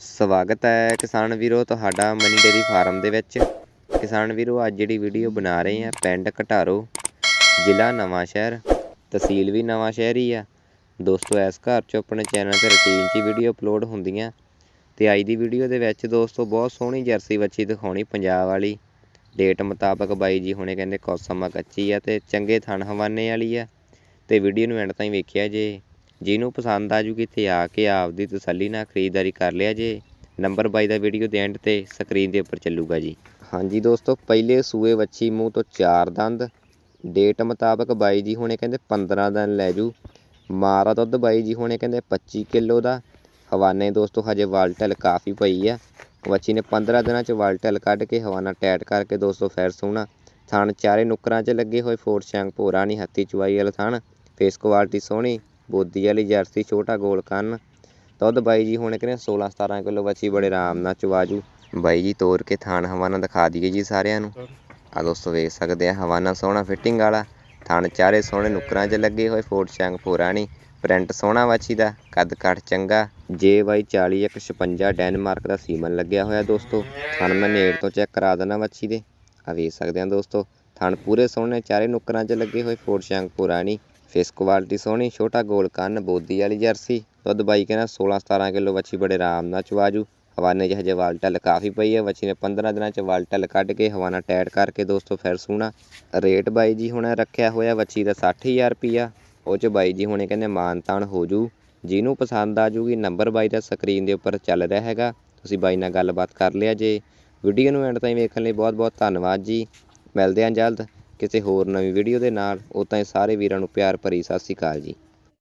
ਸਵਾਗਤ ਹੈ ਕਿਸਾਨ ਵੀਰੋ ਤੁਹਾਡਾ ਮਨੀ ਡੇਰੀ ਫਾਰਮ ਦੇ ਵਿੱਚ। ਕਿਸਾਨ ਵੀਰੋ, ਅੱਜ ਜਿਹੜੀ ਵੀਡੀਓ ਬਣਾ ਰਹੇ ਆ ਪਿੰਡ ਘਟਾਰੋ, ਜ਼ਿਲ੍ਹਾ ਨਵਾਂ ਸ਼ਹਿਰ। ਤਹਿਸੀਲ ਵੀ ਨਵਾਂ ਸ਼ਹਿਰ ਹੀ ਆ। ਦੋਸਤੋ, ਇਸ ਘਰ 'ਚ ਆਪਣੇ ਚੈਨਲ ਤੇ ਰੁਟੀਨ 'ਚ ਵੀਡੀਓ ਅਪਲੋਡ ਹੁੰਦੀਆਂ। ਤੇ ਅੱਜ ਦੀ ਵੀਡੀਓ ਦੇ ਵਿੱਚ ਦੋਸਤੋ, ਬਹੁਤ ਸੋਹਣੀ ਜਰਸੀ ਬੱਚੀ ਦਿਖਾਉਣੀ ਪੰਜਾਬ ਵਾਲੀ। ਡੇਟ ਮੁਤਾਬਕ ਬਾਈ ਜੀ ਹੁਣੇ ਕਹਿੰਦੇ ਕੁਛ ਸਮਾਂ ਕੱਚੀ ਆ ਤੇ ਚੰਗੇ ਥਣ ਹਵਾਨੇ ਵਾਲੀ ਆ। ਤੇ ਵੀਡੀਓ ਨੂੰ ਐਂਡ ਤਾਈਂ ਵੇਖਿਆ ਜੇ। ਜਿਹਨੂੰ ਪਸੰਦ ਆ ਜੂਗੀ ਤੇ ਆ ਕੇ ਆਪਦੀ ਤਸੱਲੀ ਨਾਲ ਖਰੀਦਦਾਰੀ ਕਰ ਲਿਆ ਜੇ। ਨੰਬਰ ਬਾਈ ਦਾ ਵੀਡੀਓ ਦੇ ਐਂਡ ਤੇ ਸਕਰੀਨ ਦੇ ਉੱਪਰ ਚੱਲੂਗਾ ਜੀ। ਹਾਂਜੀ ਦੋਸਤੋ, ਪਹਿਲੇ ਸੂਏ ਵੱਛੀ ਮੂੰਹ ਤੋਂ ਚਾਰ ਦੰਦ। ਡੇਟ ਮੁਤਾਬਕ ਬਾਈ ਜੀ ਹੁਣੇ ਕਹਿੰਦੇ 15 ਦਿਨ ਲੈ ਜੂ। ਮਾਰਾ ਦੁੱਧ ਬਾਈ ਜੀ ਹੁਣੇ ਕਹਿੰਦੇ 25 ਕਿਲੋ ਦਾ। ਹਵਾਨੇ ਦੋਸਤੋ ਹਜੇ ਵਾਲਟਲ ਕਾਫੀ ਪਈ ਆ। ਵੱਛੀ ਨੇ 15 ਦਿਨਾਂ ਚ ਵਾਲਟਲ ਕੱਢ ਕੇ ਹਵਾਨਾ ਟੈਟ ਕਰਕੇ ਦੋਸਤੋ ਫੇਰ ਸੋਹਣਾ ਥਣ ਚਾਰੇ ਨੁਕਰਾਂ 'ਚ ਲੱਗੇ ਹੋਏ ਫੋਰ ਸ਼ੈਂਕ ਭੋਰਾ ਨਹੀਂ ਹੱਥੀ ਚੁਆਈ ਵਾਲਾ ਥਣ। ਫੇਸ ਕੁਆਲਿਟੀ ਸੋਹਣੀ। ਬੋਦੀ ਵਾਲੀ ਜਰਸੀ ਛੋਟਾ ਗੋਲ ਕੰਨ। ਦੁੱਧ ਬਾਈ ਜੀ ਹੁਣ ਕਹਿੰਦੇ 16 17 ਕਿਲੋ ਵੱਛੀ ਬੜੇ ਆਰਾਮ ਨਾਲ ਚਵਾਜੂ। ਬਾਈ ਜੀ ਤੋਰ ਕੇ ਥਾਣ ਹਵਾਨਾ ਦਿਖਾ ਦਈਏ ਜੀ ਸਾਰਿਆਂ ਨੂੰ। ਆ ਦੋਸਤੋ ਵੇਖ ਸਕਦੇ ਆ, ਹਵਾਨਾ ਸੋਹਣਾ ਫਿਟਿੰਗ ਵਾਲਾ। ਥਣ ਚਾਰੇ ਸੋਹਣੇ ਨੁਕਰਾਂ 'ਚ ਲੱਗੇ ਹੋਏ ਫੋਟ ਸ਼ੰਗ ਭੋਰਾ ਪ੍ਰਿੰਟ ਸੋਹਣਾ ਵੱਛੀ ਦਾ, ਕੱਦ ਕੱਟ ਚੰਗਾ। ਜੇ ਬਾਈ 40 156 ਡੈਨਮਾਰਕ ਦਾ ਸੀਮਨ ਲੱਗਿਆ ਹੋਇਆ ਦੋਸਤੋ ਥਣ ਮੈਂ ਨੇੜ ਤੋਂ ਚੈੱਕ ਕਰਾ ਦੇਣਾ ਵੱਛੀ ਦੇ। ਆ ਵੇਖ ਸਕਦੇ ਆ ਦੋਸਤੋ ਥਣ ਪੂਰੇ ਸੋਹਣੇ ਚਾਰੇ ਨੁਕਰਾਂ 'ਚ ਲੱਗੇ ਹੋਏ ਫੋਰ ਸ਼ੈਂਕ ਭੋਰਾ ਫੇਸ ਕੁਆਲਿਟੀ ਸੋਹਣੀ, ਛੋਟਾ ਗੋਲ ਕੰਨ, ਬੋਦੀ ਵਾਲੀ ਜਰਸੀ। ਦੁੱਧ ਬਾਈ ਕਹਿੰਦਾ 16 17 ਕਿਲੋ, ਵੱਛੀ ਬੜੇ ਆਰਾਮ ਨਾਲ ਚਵਾਜੂ ਹਵਾਨੇ 'ਚ ਹਜੇ ਵਾਲਟਲ ਕਾਫੀ ਪਈ ਹੈ ਵੱਛੀ ਨੇ 15 ਦਿਨਾਂ 'ਚ ਵਾਲਟਲ ਕੱਢ ਕੇ ਹਵਾਨਾ ਟੈਟ ਕਰਕੇ ਦੋਸਤੋ ਫਿਰ ਸੋਹਣਾ ਰੇਟ ਬਾਈ ਜੀ ਹੁਣ ਰੱਖਿਆ ਹੋਇਆ, ਵੱਛੀ ਦਾ 60000 ਰੁਪਿਆ ਉਹ 'ਚ ਬਾਈ ਜੀ ਹੁਣੇ ਕਹਿੰਦੇ ਮਾਨਤਾਨ ਹੋ ਜੂ। ਜਿਹਨੂੰ ਪਸੰਦ ਆ ਜੂਗੀ, ਨੰਬਰ ਬਾਈ ਦਾ ਸਕਰੀਨ ਦੇ ਉੱਪਰ ਚੱਲ ਰਿਹਾ ਹੈਗਾ। ਤੁਸੀਂ ਬਾਈ ਨਾਲ ਗੱਲਬਾਤ ਕਰ ਲਿਆ ਜੇ। ਵੀਡੀਓ ਨੂੰ ਐਂਡ ਤਾਈਂ ਵੇਖਣ ਲਈ ਬਹੁਤ ਬਹੁਤ ਧੰਨਵਾਦ ਜੀ। ਮਿਲਦੇ ਹਾਂ ਜਲਦ। ਕਿਸੇ ਹੋਰ ਨਵੀਂ ਵੀਡੀਓ ਦੇ ਨਾਲ, ਉਦਾਂ ਹੀ ਸਾਰੇ ਵੀਰਾਂ ਨੂੰ ਪਿਆਰ ਭਰੀ ਸਤਿ ਸ਼੍ਰੀ ਅਕਾਲ ਜੀ।